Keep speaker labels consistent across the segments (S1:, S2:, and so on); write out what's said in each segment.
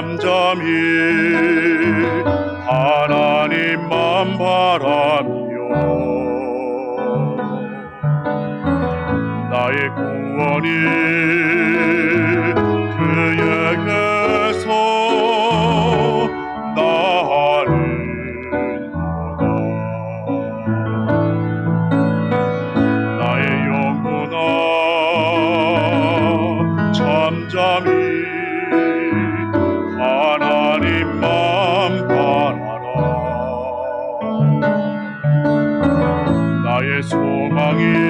S1: 잠잠히 하나님만 바라며 나의 구원이 song is.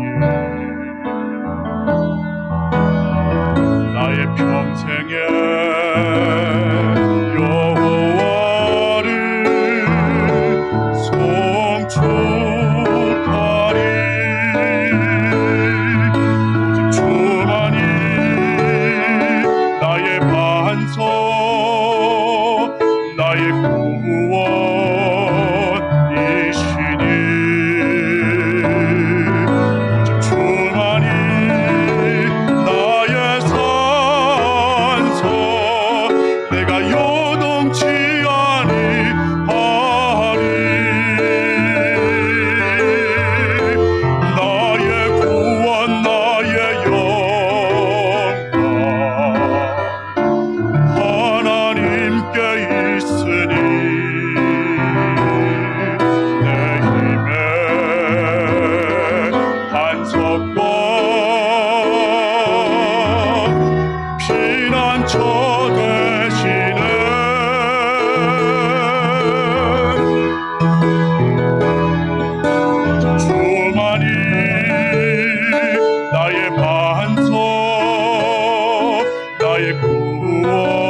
S1: 평생 Của.